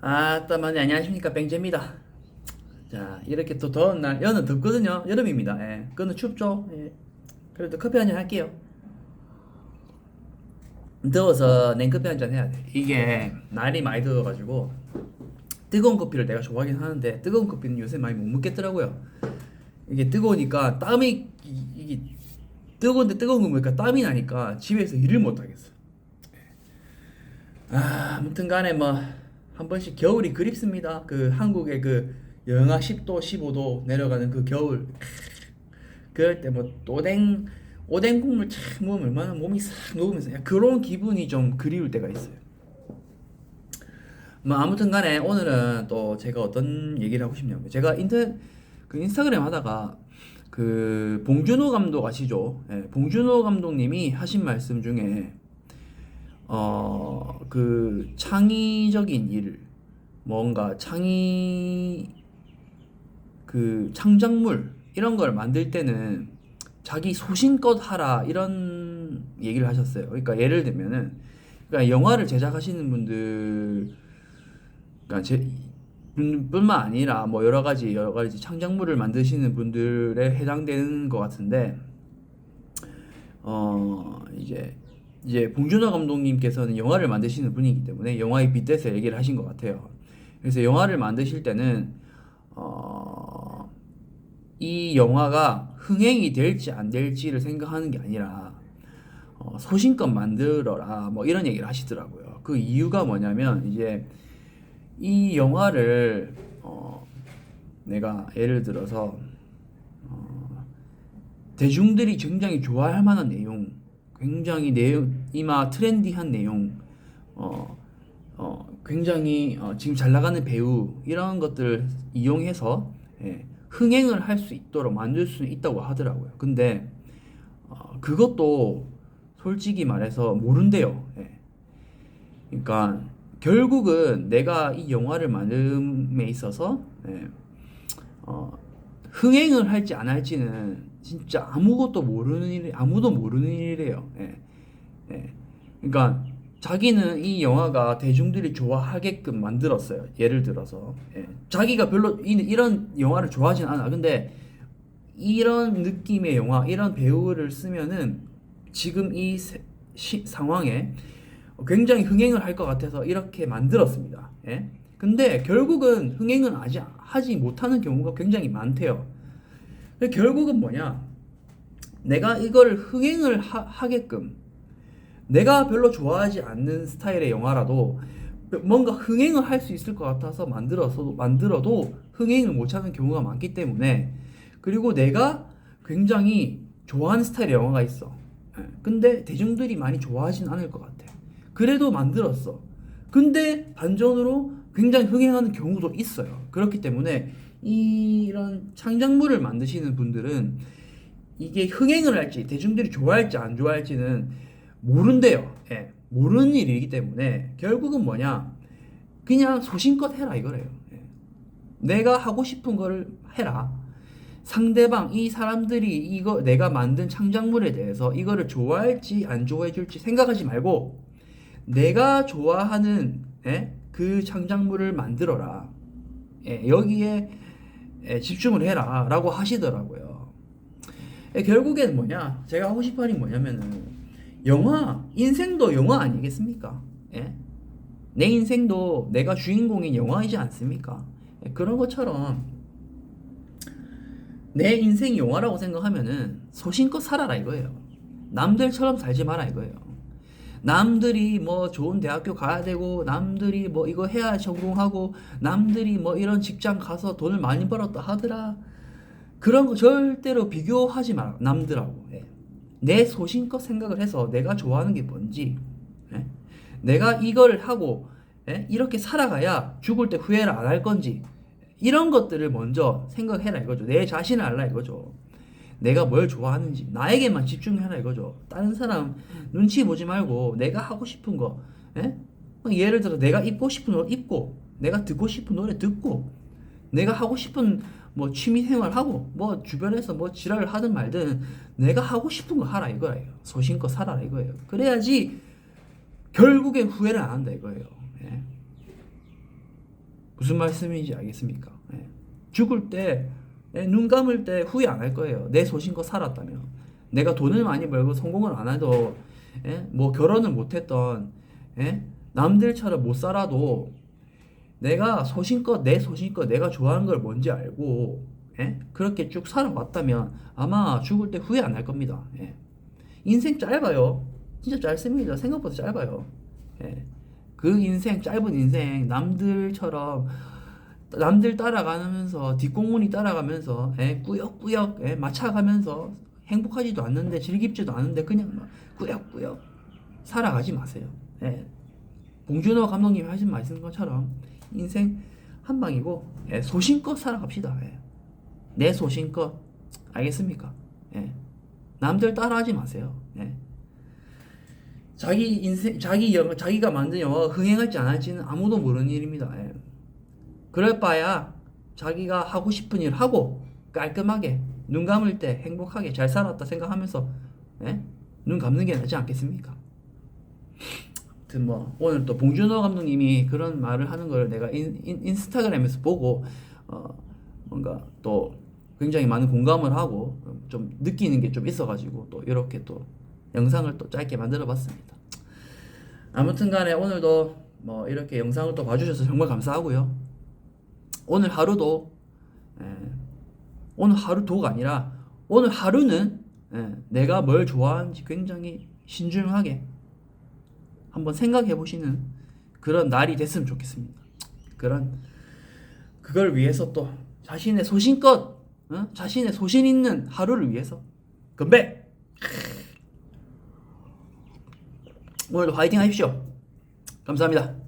아따만 안녕하십니까 뱅제입니다. 자 이렇게 또 더운 날 여는 덥거든요. 여름입니다. 예. 그는 춥죠. 예. 그래도 커피 한잔 할게요. 더워서 냉커피 한잔 해야 돼. 이게 날이 많이 더워가지고 뜨거운 커피를 내가 좋아하긴 하는데 뜨거운 커피는 요새 많이 못 먹겠더라고요. 이게 뜨거우니까 땀이 이- 이게 뜨거운데 뜨거운 거 보니까 땀이 나니까 집에서 일을 못 하겠어. 아, 아무튼 간에 뭐 한 번씩 겨울이 그립습니다. 그 한국의 그 영하 10도, 15도 내려가는 그 겨울. 그럴 때 뭐 오뎅 오뎅 국물 착 먹으면 얼마나 몸이 싹 녹으면서 그런 기분이 좀 그리울 때가 있어요. 뭐 아무튼 간에 오늘은 또 제가 어떤 얘기를 하고 싶냐면 제가 인터 그 인스타그램 하다가 그 봉준호 감독 아시죠? 예, 봉준호 감독님이 하신 말씀 중에 어 그 창의적인 일 뭔가 창의 그 창작물 이런 걸 만들 때는 자기 소신껏 하라 이런 얘기를 하셨어요. 그러니까 예를 들면은 그러니까 영화를 제작하시는 분들 그러니까 제 분- 뿐만 아니라 뭐 여러 가지 여러 가지 창작물을 만드시는 분들에 해당되는 것 같은데 어 이제 이제 봉준호 감독님께서는 영화를 만드시는 분이기 때문에 영화에 빗대서 얘기를 하신 것 같아요. 그래서 영화를 만드실 때는 어, 이 영화가 흥행이 될지 안 될지를 생각하는 게 아니라 어, 소신껏 만들어라 뭐 이런 얘기를 하시더라고요. 그 이유가 뭐냐면 이제 이 영화를 어, 내가 예를 들어서 어, 대중들이 굉장히 좋아할 만한 내용, 굉장히 내용 이마 트렌디한 내용, 어, 어, 굉장히 어, 지금 잘 나가는 배우 이런 것들 이용해서 예, 흥행을 할 수 있도록 만들 수 있다고 하더라고요. 근데 어, 그것도 솔직히 말해서 모른대요. 예. 그러니까 결국은 내가 이 영화를 만듦에 있어서 예, 어, 흥행을 할지 안 할지는 진짜 아무것도 모르는 일, 아무도 모르는 일이래요. 예. 예. 그러니까 자기는 이 영화가 대중들이 좋아하게끔 만들었어요. 예를 들어서 예. 자기가 별로 이, 이런 영화를 좋아하진 않아. 근데 이런 느낌의 영화, 이런 배우를 쓰면은 지금 이 세- 시- 상황에 굉장히 흥행을 할 것 같아서 이렇게 만들었습니다. 예. 근데 결국은 흥행은 아직 하지 못하는 경우가 굉장히 많대요. 결국은 뭐냐? 내가 이거를 흥행을 하, 하게끔 내가 별로 좋아하지 않는 스타일의 영화라도 뭔가 흥행을 할 수 있을 것 같아서 만들어서 만들어도 흥행을 못 하는 경우가 많기 때문에 그리고 내가 굉장히 좋아하는 스타일의 영화가 있어. 예. 근데 대중들이 많이 좋아하진 않을 것 같아. 그래도 만들었어. 근데 반전으로 굉장히 흥행하는 경우도 있어요. 그렇기 때문에 이런 창작물을 만드시는 분들은 이게 흥행을 할지 대중들이 좋아할지 안 좋아할지는 모른대요. 예. 모르는 일이기 때문에 결국은 뭐냐 그냥 소신껏 해라 이거래요. 예. 내가 하고 싶은 거를 해라. 상대방 이 사람들이 이거 내가 만든 창작물에 대해서 이거를 좋아할지 안 좋아해 줄지 생각하지 말고 내가 좋아하는 예? 그 창작물을 만들어라. 예, 여기에 예, 집중을 해라라고 하시더라고요. 예, 결국엔 뭐냐? 제가 하고 싶은 말이 뭐냐면은 영화 인생도 영화 아니겠습니까? 예? 내 인생도 내가 주인공인 영화이지 않습니까? 예, 그런 것처럼 내 인생이 영화라고 생각하면은 소신껏 살아라 이거예요. 남들처럼 살지 마라 이거예요. 남들이 뭐 좋은 대학교 가야 되고 남들이 뭐 이거 해야 전공하고 남들이 뭐 이런 직장 가서 돈을 많이 벌었다 하더라. 그런 거 절대로 비교하지 마라 남들하고. 예. 내 소신껏 생각을 해서 내가 좋아하는 게 뭔지 예? 내가 이걸 하고 예? 이렇게 살아가야 죽을 때 후회를 안 할 건지 이런 것들을 먼저 생각해라 이거죠. 내 자신을 알라 이거죠. 내가 뭘 좋아하는지 나에게만 집중해라 이거죠. 다른 사람 눈치 보지 말고 내가 하고 싶은 거 예? 예를 들어 내가 입고 싶은 옷 입고 내가 듣고 싶은 노래 듣고 내가 하고 싶은 뭐 취미 생활 하고 뭐 주변에서 뭐 지랄을 하든 말든 내가 하고 싶은 거 하라 이거예요. 소신껏 살아라 이거예요. 그래야지 결국엔 후회를 안 한다 이거예요. 예. 무슨 말씀인지 알겠습니까? 예. 죽을 때, 예, 눈 감을 때 후회 안 할 거예요. 내 소신껏 살았다면. 내가 돈을 많이 벌고 성공을 안 해도, 예, 뭐 결혼을 못 했던, 예, 남들처럼 못 살아도, 내가 소신껏, 내 소신껏 내가 좋아하는 걸 뭔지 알고, 예, 그렇게 쭉 살아왔다면 아마 죽을 때 후회 안 할 겁니다. 예. 인생 짧아요. 진짜 짧습니다. 생각보다 짧아요. 예. 그 인생 짧은 인생 남들처럼 남들 따라가면서 뒷공문이 따라가면서 예, 꾸역꾸역 예, 맞춰가면서 행복하지도 않는데 즐깁지도 않은데 그냥 막 꾸역꾸역 살아가지 마세요. 예. 봉준호 감독님이 하신 말씀 것처럼 인생 한 방이고 예, 소신껏 살아갑시다. 예. 내 소신껏 알겠습니까? 예. 남들 따라하지 마세요. 예. 자기 인생 자기 영화 자기가 만든 영화가 흥행할지 안 할지는 아무도 모르는 일입니다. 예. 그럴 바야 자기가 하고 싶은 일 하고 깔끔하게 눈 감을 때 행복하게 잘 살았다 생각하면서 예? 눈 감는 게 낫지 않겠습니까? 아무튼 뭐 오늘 또 봉준호 감독님이 그런 말을 하는 걸 내가 인, 인, 인 스타그램에서 보고 어 뭔가 또 굉장히 많은 공감을 하고 좀 느끼는 게 좀 있어가지고 또 이렇게 또 영상을 또 짧게 만들어 봤습니다. 아무튼 간에 오늘도 뭐 이렇게 영상을 또 봐주셔서 정말 감사하고요. 오늘 하루도 예, 오늘 하루도가 아니라 오늘 하루는 예, 내가 뭘 좋아하는지 굉장히 신중하게 한번 생각해 보시는 그런 날이 됐으면 좋겠습니다. 그런 그걸 위해서 또 자신의 소신껏 어? 자신의 소신 있는 하루를 위해서 건배! 오늘도 화이팅 하십시오. 감사합니다.